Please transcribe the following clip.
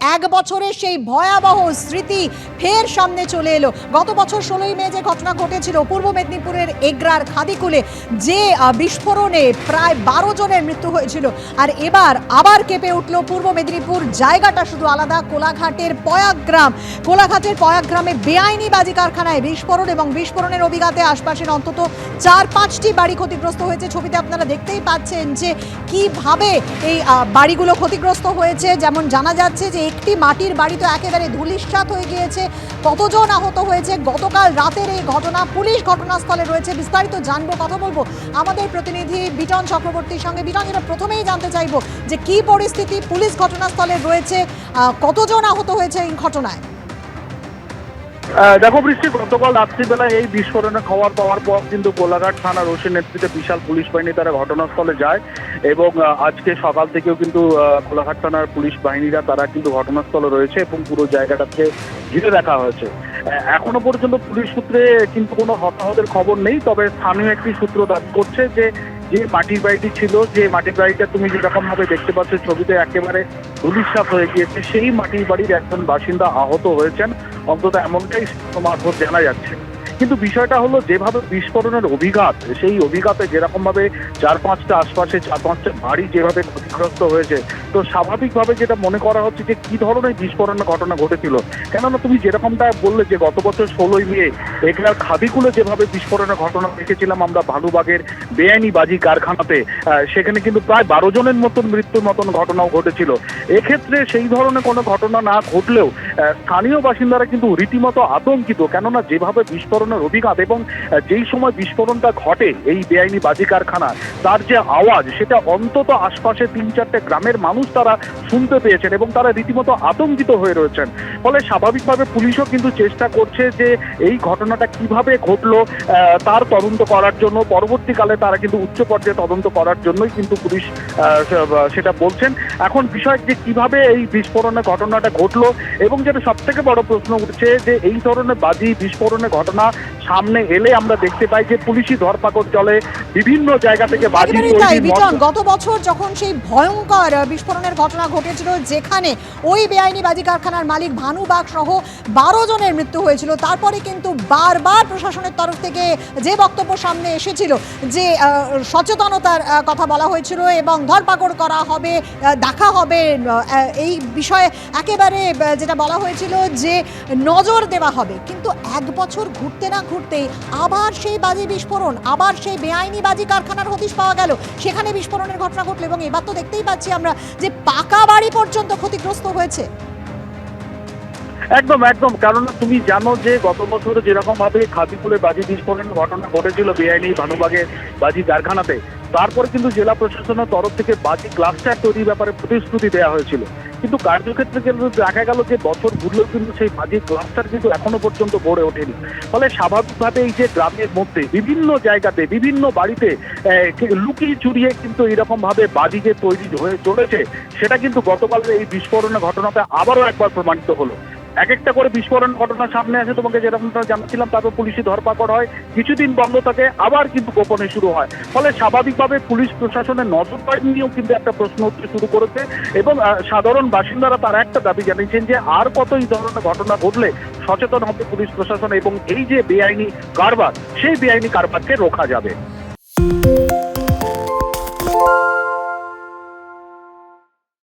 এক বছরের সেই ভয়াবহ স্মৃতি ফের সামনে চলে এলো। গত বছর ষোলোই মে যে ঘটনা ঘটেছিল, পূর্ব মেদিনীপুরের এগ্রার খাদিকুলে যে বিস্ফোরণে প্রায় বারো জনের মৃত্যু হয়েছিল। আর এবার আবার কেঁপে উঠল পূর্ব মেদিনীপুর। জায়গাটা শুধু আলাদা, কোলাঘাটের পয়াগ্রাম। কোলাঘাটের পয়াগ্রামে বেআইনি বাজি কারখানায় বিস্ফোরণ এবং বিস্ফোরণের অভিঘাতে আশপাশের অন্তত চার পাঁচটি বাড়ি ক্ষতিগ্রস্ত হয়েছে। ছবিতে আপনারা দেখতেই পাচ্ছেন যে কীভাবে এই বাড়িগুলো ক্ষতিগ্রস্ত হয়েছে। যেমন জানা যাচ্ছে যে একটি মাটির বাড়ি তো একেবারে ধুলিস্বাত হয়ে গিয়েছে। কতজন আহত হয়েছে? গতকাল রাতের এই ঘটনা, পুলিশ ঘটনাস্থলে রয়েছে। বিস্তারিত জানব, কথা বলব আমাদের প্রতিনিধি বিটন চক্রবর্তীর সঙ্গে। বিটন এটা প্রথমেই জানতে চাইব যে কি পরিস্থিতি? পুলিশ ঘটনাস্থলে রয়েছে। কতজন আহত হয়েছে এই ঘটনায়? দেখো বৃষ্টি, গতকাল রাত্রিবেলা এই বিস্ফোরণে খবর পাওয়ার পর কিন্তু কোলাঘাট থানার ওসির নেতৃত্বে বিশাল পুলিশ বাহিনী তারা ঘটনাস্থলে যায় এবং আজকে সকাল থেকেও কিন্তু কোলাঘাট থানার পুলিশ বাহিনীরা তারা কিন্তু ঘটনাস্থলে রয়েছে এবং পুরো জায়গাটাকে ঘিরে রাখা হয়েছে। এখনও পর্যন্ত পুলিশ সূত্রে কিন্তু কোনো হতাহতের খবর নেই, তবে স্থানীয় একটি সূত্র দাবি করছে যে যে মাটির বাড়িটি ছিল, যে মাটির বাড়িটা তুমি যেরকম ভাবে দেখতে পাচ্ছ ছবিতে একেবারে ধুলিসাৎ হয়ে গিয়েছে, সেই মাটির বাড়ির একজন বাসিন্দা আহত হয়েছেন। অন্তত এমনটাই মারফত জানা যাচ্ছে। কিন্তু বিষয়টা হলো, যেভাবে বিস্ফোরণের অভিঘাত, সেই অভিঘাতে যেরকম ভাবে চার পাঁচটা আশপাশে, চার পাঁচটা বাড়ি যেভাবে ক্ষতিগ্রস্ত হয়েছে, তো স্বাভাবিকভাবে যেটা মনে করা হচ্ছে যে, কি ধরনের বিস্ফোরণের ঘটনা ঘটেছিল? কেননা তুমি যেরকমটা বললে যে, গত বছর ষোলোই মে এখানে খাদিকুলে যেভাবে বিস্ফোরণের ঘটনা দেখেছিলাম আমরা ভালুবাগের বেআইনি বাজি কারখানাতে সেখানে কিন্তু প্রায় বারো জনের মতন মৃত্যুর মতন ঘটনাও ঘটেছিল। এক্ষেত্রে সেই ধরনের কোনো ঘটনা না ঘটলেও স্থানীয় বাসিন্দারা কিন্তু রীতিমতো আতঙ্কিত, কেননা যেভাবে বিস্ফোরণের অভিঘাত এবং যেই সময় বিস্ফোরণটা ঘটে এই বেআইনি বাজি কারখানা, তার যে আওয়াজ, সেটা অন্তত আশপাশে তিন চারটে গ্রামের মানুষ তারা শুনতে পেয়েছেন এবং তারা রীতিমতো আতঙ্কিত হয়ে রয়েছেন। ফলে স্বাভাবিকভাবে পুলিশও কিন্তু চেষ্টা করছে যে এই ঘটনাটা কীভাবে ঘটলো তার তদন্ত করার জন্য। পরবর্তীকালে তারা কিন্তু উচ্চ পর্যায়ে তদন্ত করার জন্যই কিন্তু পুলিশ সেটা বলছেন। এখন বিষয় যে কীভাবে এই বিস্ফোরণের ঘটনাটা ঘটলো এবং যেটা সব থেকে বড় প্রশ্ন উঠছে যে এই ধরনের বাজি বিস্ফোরণের ঘটনা সামনে এলে আমরা দেখতে পাই যে পুলিশি ধরপাকড় চলে বিভিন্ন জায়গা থেকে বাজি বিটন গত বছর যখন সেই ভয়ঙ্কর বিস্ফোরণের ঘটনা ঘটেছিল যেখানে ওই বেআইনি বাজি কারখানার মালিক ভানু বাগ সহ বারো জনের মৃত্যু হয়েছিল তারপরে কিন্তু বারবার প্রশাসনের তরফ থেকে যে বক্তব্য সামনে এসেছিল যে সচেতনতার কথা বলা হয়েছিল এবং ধরপাকড় করা হবে দেখা হবে এই বিষয়ে একেবারে যেটা বলা হয়েছিল যে নজর দেওয়া হবে। কিন্তু এক বছর ঘুরতে না ঘুরতেই আবার সেই বাজি বিস্ফোরণ, আবার সেই বেআইনি বাজি কারখানার হদিশ পাওয়া গেল। সেখানে বিস্ফোরণের ঘটনা ঘটলো এবং এবার তো দেখতেই পাচ্ছি আমরা যে পাকা বাড়ি পর্যন্ত ক্ষতিগ্রস্ত হয়েছে। একদম একদম। কারণ তুমি জানো যে গত বছর যেরকম ভাবে খাদিপুরে বাজি বিস্ফোরণের ঘটনা ঘটেছিল বেআইনি ভানুবাগের বাজি কারখানাতে তারপরে কিন্তু জেলা প্রশাসনের তরফ থেকে বাজি ক্লাস্টার তৈরির ব্যাপারে প্রতিশ্রুতি দেওয়া হয়েছিল। কিন্তু কার্যক্ষেত্রে কিন্তু দেখা গেল যে বছর ঘুরলেও কিন্তু সেই বাজি ক্লাস্টার কিন্তু এখনও পর্যন্ত গড়ে ওঠেনি। ফলে স্বাভাবিকভাবে এই যে গ্রামের মধ্যে বিভিন্ন জায়গাতে, বিভিন্ন বাড়িতে লুকিয়ে চুরিয়ে কিন্তু এরকম ভাবে বাজি যে তৈরি হয়ে চলেছে, সেটা কিন্তু গতকালের এই বিস্ফোরণের ঘটনাতে আবারও একবার প্রমাণিত হলো। এক একটা করে বিস্ফোরণ ঘটনা সামনে আসে, তোমাকে যেরকমটা জানাচ্ছিলাম তারপর পুলিশি ধরপাকড় হয়। কিছুদিন বন্ধ থাকে, আবার কিন্তু গোপনে শুরু হয়। ফলে স্বাভাবিকভাবে পুলিশ প্রশাসনের নজরদারি নিয়েও কিন্তু একটা প্রশ্ন উঠতে শুরু করেছে এবং সাধারণ বাসিন্দারা তারা একটা দাবি জানিয়েছেন যে, আর কত এই ধরনের ঘটনা ঘটলে সচেতন হবে পুলিশ প্রশাসন এবং এই যে বেআইনি কারবার, সেই বেআইনি কারবারকে রোখা যাবে।